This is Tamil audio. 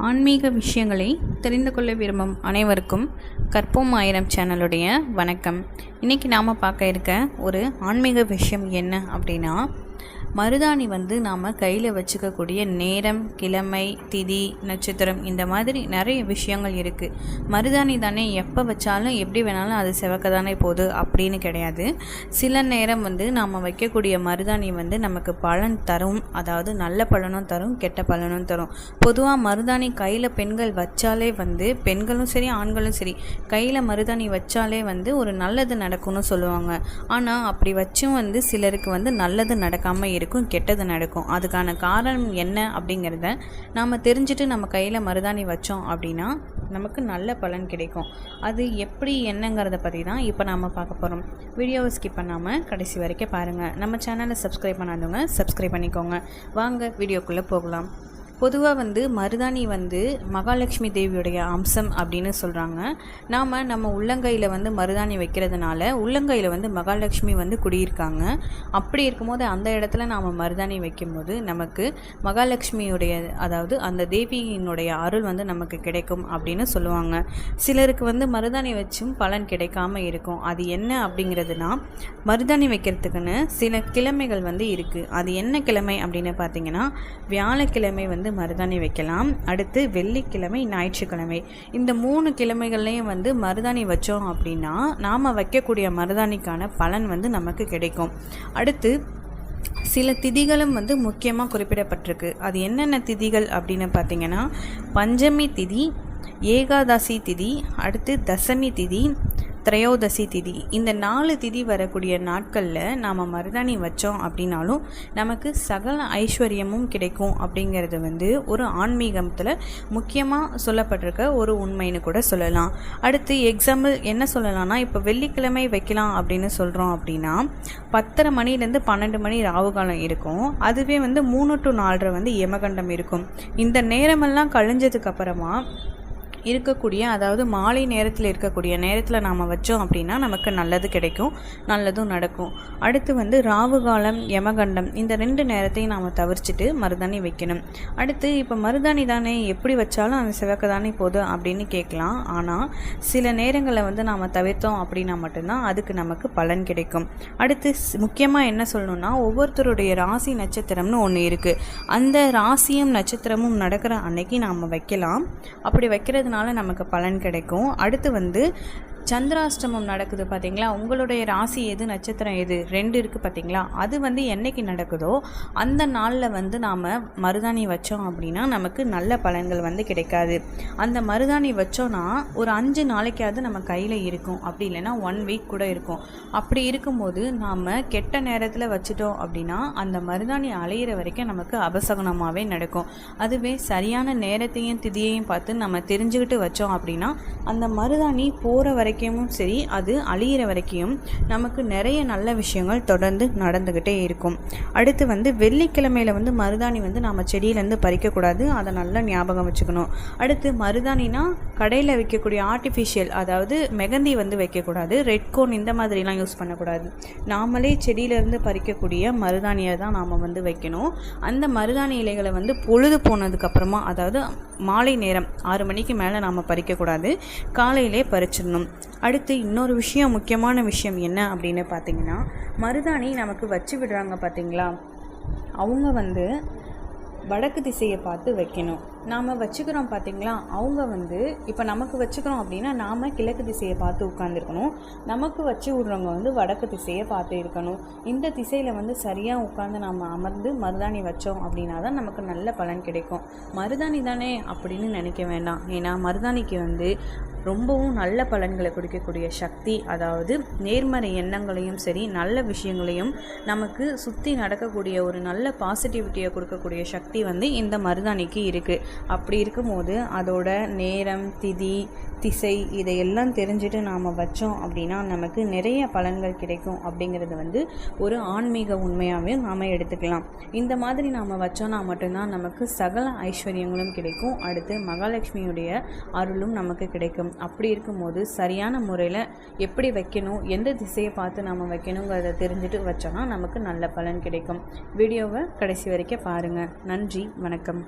ஆன்மீக விஷயங்களை தெரிந்து கொள்ள விரும்பும் அனைவருக்கும் கற்போம் ஆயிரம் சேனலுடைய வணக்கம். இன்றைக்கி நாம் பார்க்க இருக்க ஒரு ஆன்மீக விஷயம் என்ன அப்படின்னா மருதாணி வந்து நாம் கையில் வச்சுக்கக்கூடிய நேரம் கிழமை திதி நட்சத்திரம் இந்த மாதிரி நிறைய விஷயங்கள் இருக்குது மருதாணி தானே எப்போ வச்சாலும் எப்படி வேணாலும் அது செவக்க தானே போகுது அப்படின்னு கிடையாது. சில நேரம் வந்து நாம் வைக்கக்கூடிய மருதாணி வந்து நமக்கு பலன் தரும். அதாவது நல்ல பலனும் தரும் கெட்ட பலனும் தரும். பொதுவாக மருதாணி கையில் பெண்கள் வச்சாலே வந்து பெண்களும் சரி ஆண்களும் சரி கையில் மருதாணி வச்சாலே வந்து ஒரு நல்லது நடக்கும்னு சொல்லுவாங்க. ஆனால் அப்படி வச்சும் வந்து சிலருக்கு வந்து நல்லது நடக்காமல் இருக்கும் கெட்டது நடக்கும். அதுக்கான காரணம் என்ன அப்படிங்கிறத நாம் தெரிஞ்சுட்டு நம்ம கையில் மருதாணி வச்சோம் அப்படின்னா நமக்கு நல்ல பலன் கிடைக்கும். அது எப்படி என்னங்கிறத பற்றி தான் இப்போ நாம் பார்க்க போகிறோம் வீடியோவை ஸ்கிப் பண்ணாமல் கடைசி வரைக்கும் பாருங்கள் நம்ம சேனலை சப்ஸ்கிரைப் பண்ணாதவங்க சப்ஸ்கிரைப் பண்ணிக்கோங்க. வாங்க வீடியோக்குள்ளே போகலாம். பொதுவாக வந்து மருதாணி வந்து மகாலட்சுமி தேவியுடைய அம்சம் அப்படின்னு சொல்கிறாங்க நாம் நம்ம உள்ளங்கையில் வந்து மருதாணி வைக்கிறதுனால உள்ளங்கையில் வந்து மகாலட்சுமி வந்து குடியிருக்காங்க. அப்படி இருக்கும்போது அந்த இடத்துல நாம் மருதாணி வைக்கும்போது நமக்கு மகாலட்சுமியுடைய அதாவது அந்த தேவியினுடைய அருள் வந்து நமக்கு கிடைக்கும் அப்படின்னு சொல்லுவாங்க. சிலருக்கு வந்து மருதாணி வச்சும் பலன் கிடைக்காம இருக்கும். அது என்ன அப்படிங்கிறதுனா மருதாணி வைக்கிறதுக்குன்னு சில கிழமைகள் வந்து இருக்குது அது என்ன கிழமை அப்படின்னு பார்த்தீங்கன்னா வியாழக்கிழமை வந்து மருதாணி வைக்கலாம். அடுத்து வெள்ளிக்கிழமை ஞாயிற்றுக்கிழமை. இந்த மூணு கிழமைகள்லையும் வந்து மருதாணி வச்சோம் அப்படின்னா நாம் வைக்கக்கூடிய மருதாணிக்கான பலன் வந்து நமக்கு கிடைக்கும். அடுத்து சில திதிகளும் வந்து முக்கியமாக குறிப்பிடப்பட்டிருக்கு. அது என்னென்ன திதிகள் அப்படின்னு பார்த்தீங்கன்னா பஞ்சமி திதி ஏகாதசி திதி அடுத்து தசமி திதி திரையோதசி திதி. இந்த நாலு திதி வரக்கூடிய நாட்களில் நாம் மருதாணி வச்சோம் அப்படின்னாலும் நமக்கு சகல ஐஸ்வர்யமும் கிடைக்கும் அப்படிங்கிறது வந்து ஒரு ஆன்மீகத்தில் முக்கியமாக சொல்லப்பட்டிருக்க ஒரு உண்மைன்னு கூட சொல்லலாம். அடுத்து எக்ஸாம்பிள் என்ன சொல்லலாம்னா இப்போ வெள்ளிக்கிழமை வைக்கலாம் அப்படின்னு சொல்கிறோம் அப்படின்னா பத்தரை மணிலேருந்து பன்னெண்டு மணி ராவுகாலம் இருக்கும். அதுவே வந்து மூணு டு நாலரை வந்து யமகண்டம் இருக்கும். இந்த நேரமெல்லாம் கழிஞ்சதுக்கப்புறமா இருக்கக்கூடிய அதாவது மாலை நேரத்தில் இருக்கக்கூடிய நேரத்தில் நாம் வச்சோம் அப்படின்னா நமக்கு நல்லது கிடைக்கும் நல்லதும் நடக்கும். அடுத்து வந்து ராவு காலம் யமகண்டம் இந்த ரெண்டு நேரத்தையும் நாம் தவிர்த்துட்டு மருதாணி வைக்கணும். அடுத்து இப்போ மருதாணி தானே எப்படி வச்சாலும் அந்த சிவக்க தானே போதும் அப்படின்னு கேட்கலாம். ஆனால் சில நேரங்களில் வந்து நாம் தவிர்த்தோம் அப்படின்னா மட்டும்தான் அதுக்கு நமக்கு பலன் கிடைக்கும். அடுத்து முக்கியமாக என்ன சொல்லணும்னா ஒவ்வொருத்தருடைய ராசி நட்சத்திரம்னு ஒன்று இருக்குது அந்த ராசியும் நட்சத்திரமும் நடக்கிற அன்னைக்கு நாம் வைக்கலாம். அப்படி வைக்கிறதுனால நமக்கு பலன் கிடைக்கும். அடுத்து வந்து சந்திராஷ்டமம் நடக்குது பார்த்தீங்களா உங்களுடைய ராசி எது நட்சத்திரம் எது? ரெண்டு இருக்குது பார்த்தீங்களா அது வந்து என்னைக்கு நடக்குதோ அந்த நாளில் வந்து நாம் மருதாணி வச்சோம் அப்படின்னா நமக்கு நல்ல பலன்கள் வந்து கிடைக்காது. அந்த மருதாணி வச்சோன்னா ஒரு அஞ்சு நாளைக்காவது நம்ம கையில் இருக்கும். அப்படி இல்லைன்னா ஒன் வீக் கூட இருக்கும். அப்படி இருக்கும்போது நாம் கெட்ட நேரத்தில் வச்சுட்டோம் அப்படின்னா அந்த மருதாணி அலையிற வரைக்கும் நமக்கு அபசகனமாகவே நடக்கும். அதுவே சரியான நேரத்தையும் திதியையும் பார்த்து நம்ம தெரிஞ்சுக்கிட்டு வச்சோம் அப்படின்னா அந்த மருதாணி போகிற வரைக்கும் வரைக்கும் சரி அது அழியிற வரைக்கும் நமக்கு நிறைய நல்ல விஷயங்கள் தொடர்ந்து நடந்துக்கிட்டே இருக்கும். அடுத்து வந்து வெள்ளிக்கிழமையில் வந்து மருதாணி வந்து நம்ம செடியிலேருந்து பறிக்கக்கூடாது அதை நல்லா ஞாபகம் வச்சுக்கணும். அடுத்து மருதாணினா கடையில் வைக்கக்கூடிய ஆர்டிஃபிஷியல் அதாவது மெகந்தி வந்து வைக்கக்கூடாது ரெட்கோன் இந்த மாதிரிலாம் யூஸ் பண்ணக்கூடாது நாமளே செடியிலேருந்து பறிக்கக்கூடிய மருதாணியை தான் நாம் வந்து வைக்கணும். அந்த மருதாணி இலைகளை வந்து பொழுது போனதுக்கப்புறமா அதாவது மாலை நேரம் ஆறு மணிக்கு மேலே நாம் பறிக்கக்கூடாது காலையிலே பறிச்சிடணும். அடுத்து இன்னொரு விஷயம் முக்கியமான விஷயம் என்ன அப்படின்னு பார்த்தீங்கன்னா மருதாணி நமக்கு வச்சு விடுறாங்க பார்த்தீங்களா? அவங்க வந்து வடக்கு திசையை பார்த்து வைக்கணும். நாம் வச்சுக்கிறோம் பார்த்தீங்களா அவங்க வந்து இப்போ நமக்கு வச்சுக்கிறோம் அப்படின்னா நாம் கிழக்கு திசையை பார்த்து உட்காந்துருக்கணும் நமக்கு வச்சு விட்றவங்க வந்து வடக்கு திசையை பார்த்து இருக்கணும். இந்த திசையில் வந்து சரியாக உட்காந்து நம்ம அமர்ந்து மருதாணி வச்சோம் அப்படின்னா தான் நமக்கு நல்ல பலன் கிடைக்கும். மருதாணி தானே அப்படின்னு நினைக்க வேண்டாம். ஏன்னா மருதாணிக்கு வந்து ரொம்பவும் நல்ல பலன்களை கொடுக்கக்கூடிய சக்தி அதாவது நேர்மறை எண்ணங்களையும் சரி நல்ல விஷயங்களையும் நமக்கு சுற்றி நடக்கக்கூடிய ஒரு நல்ல பாசிட்டிவிட்டியை கொடுக்கக்கூடிய சக்தி வந்து இந்த மருதாணிக்கு இருக்குது அப்படி இருக்கும்போது அதோட நேரம் திதி திசை இதையெல்லாம் தெரிஞ்சுட்டு நாம் வச்சோம் அப்படின்னா நமக்கு நிறைய பலன்கள் கிடைக்கும் அப்படிங்கிறது வந்து ஒரு ஆன்மீக உண்மையாகவே நாம் எடுத்துக்கலாம். இந்த மாதிரி நாம் வச்சோன்னா மட்டும்தான் நமக்கு சகல ஐஸ்வர்யங்களும் கிடைக்கும். அடுத்து மகாலட்சுமியுடைய அருளும் நமக்கு கிடைக்கும். அப்படி இருக்கும்போது சரியான முறையில் எப்படி வைக்கணும் எந்த திசையை பார்த்து நாம் வைக்கணுங்கிறத தெரிஞ்சுட்டு வச்சோன்னா நமக்கு நல்ல பலன் கிடைக்கும். வீடியோவை கடைசி வரைக்கும் பாருங்கள் நன்றி வணக்கம்.